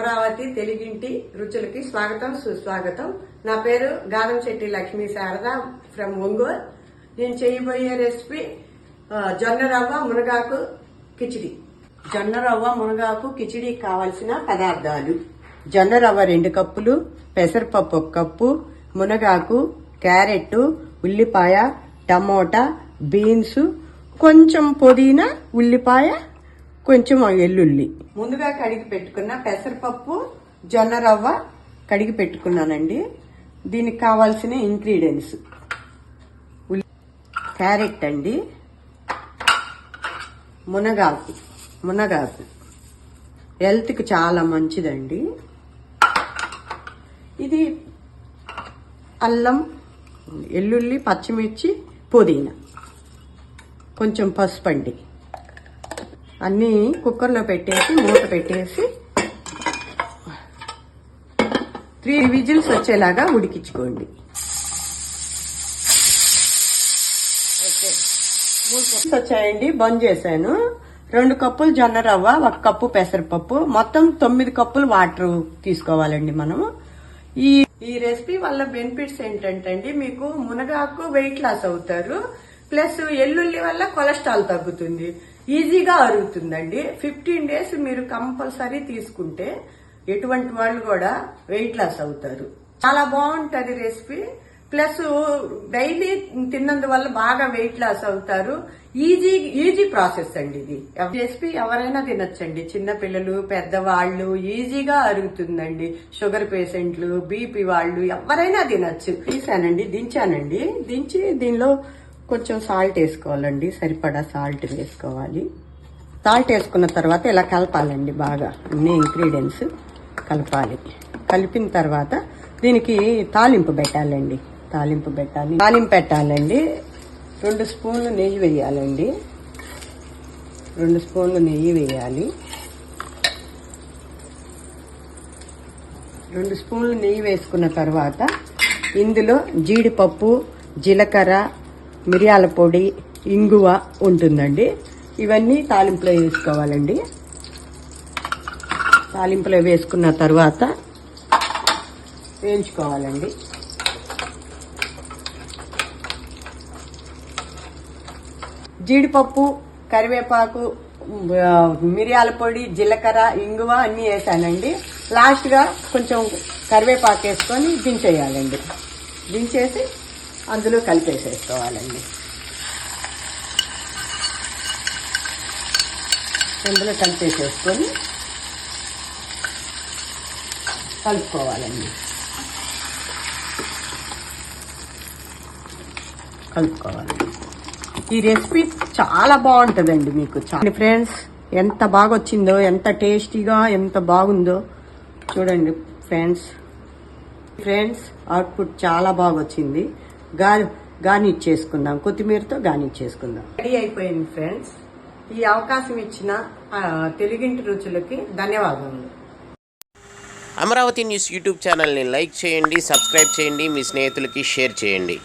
అమరావతి తెలుగింటి రుచులకి స్వాగతం సుస్వాగతం. నా పేరు గానం శెట్టి లక్ష్మీ శారద ఫ్రమ్ ఒంగోలు. నేను చేయబోయే రెసిపీ జొన్న రవ్వ మునగాకు కిచిడి. జొన్న రవ్వ మునగాకు కిచిడి కావలసిన పదార్థాలు. జొన్న రవ్వ రెండు కప్పులు పెసరపప్పు ఒక కప్పు మునగాకు క్యారెట్ ఉల్లిపాయ టమోటా బీన్స్ కొంచెం పుదీనా ఉల్లిపాయ కొంచెం ఎల్లుల్లి. ముందుగా కడిగి పెట్టుకున్న పెసరపప్పు జొన్న రవ్వ కడిగి పెట్టుకున్నానండి. దీనికి కావాల్సిన ఇంగ్రీడియంట్స్. ఉల్లి క్యారెట్ అండి. మునగాకు మునగాకు. హెల్త్కి చాలా మంచిదండి. ఇది అల్లం ఎల్లుల్లి పచ్చిమిర్చి పుదీనా. కొంచెం పసుపు అండి అన్నీ కుక్కర్లో పెట్టేసి మూత పెట్టేసి త్రీ విజిల్స్ వచ్చేలాగా ఉడికించుకోండి. ఓకే. మూడు కప్పులు వచ్చాయండి బంద్ చేశాను. రెండు కప్పులు జొన్న రవ్వ ఒక కప్పు పెసరపప్పు మొత్తం తొమ్మిది కప్పులు వాటర్ తీసుకోవాలండి మనము. ఈ ఈ రెసిపీ వల్ల బెనిఫిట్స్ ఏంటంటే అండి మీకు మునగాకు వెయిట్ లాస్ అవుతారు. ప్లస్ ఎల్లుల్లి వల్ల కొలెస్ట్రాల్ తగ్గుతుంది. ఈజీగా అరుగుతుందండి. ఫిఫ్టీన్ డేస్ మీరు కంపల్సరీ తీసుకుంటే ఎటువంటి వాళ్ళు కూడా వెయిట్ లాస్ అవుతారు. చాలా బాగుంటది రెసిపీ. ప్లస్ డైలీ తిన్నందువల్ల బాగా వెయిట్ లాస్ అవుతారు. ఈజీ ఈజీ ప్రాసెస్ అండి ఇది. రెసిపీ ఎవరైనా తినొచ్చండి. చిన్నపిల్లలు పెద్దవాళ్ళు ఈజీగా అరుగుతుందండి. షుగర్ పేషెంట్లు బీపీ వాళ్ళు ఎవరైనా తినొచ్చు. తీసానండి దించానండి. దించి దీనిలో కొంచెం సాల్ట్ వేసుకోవాలండి సరిపడా సాల్ట్ వేసుకోవాలి. సాల్ట్ వేసుకున్న తర్వాత ఇలా కలపాలండి బాగా అన్ని ఇంగ్రీడియంట్స్ కలపాలి. కలిపిన తర్వాత దీనికి తాలింపు పెట్టాలండి తాలింపు పెట్టాలి. తాలింపు పెట్టాలండి రెండు స్పూన్లు నెయ్యి వేయాలండి. రెండు స్పూన్లు నెయ్యి వేయాలి. రెండు స్పూన్లు నెయ్యి వేసుకున్న తర్వాత ఇందులో జీడిపప్పు జీలకర్ర మిరియాల పొడి ఇంగువ ఉంటుందండి. ఇవన్నీ తాలింపులో వేసుకోవాలండి. తాలింపులో వేసుకున్న తర్వాత వేయించుకోవాలండి. జీడిపప్పు కరివేపాకు మిరియాల పొడి జీలకర్ర ఇంగువ అన్నీ వేసానండి. లాస్ట్గా కొంచెం కరివేపాకు వేసుకొని దించేయాలండి. దించేసి అందులో కలిపేసేసుకోవాలండి. అందులో కలిపేసేసుకొని కలుపుకోవాలండి. కలుపుకోవాలి. ఈ రెసిపీ చాలా బాగుంటుందండి మీకు. చాలా. ఫ్రెండ్స్ ఎంత బాగా వచ్చిందో ఎంత టేస్టీగా ఎంత బాగుందో చూడండి ఫ్రెండ్స్. ఫ్రెండ్స్ అవుట్పుట్ చాలా బాగా వచ్చింది గా గార్నిష్ చేసుకుందాం. కొత్తిమీరతో గార్నిష్ చేసుకుందాం. రెడీ అయిపోయింది ఫ్రెండ్స్. ఈ అవకాశం ఇచ్చిన తెలుగింటి రుచులకి ధన్యవాదములు. అమరావతి న్యూస్ యూట్యూబ్ ఛానల్ని లైక్ చేయండి సబ్స్క్రైబ్ చేయండి మీ స్నేహితులకి షేర్ చేయండి.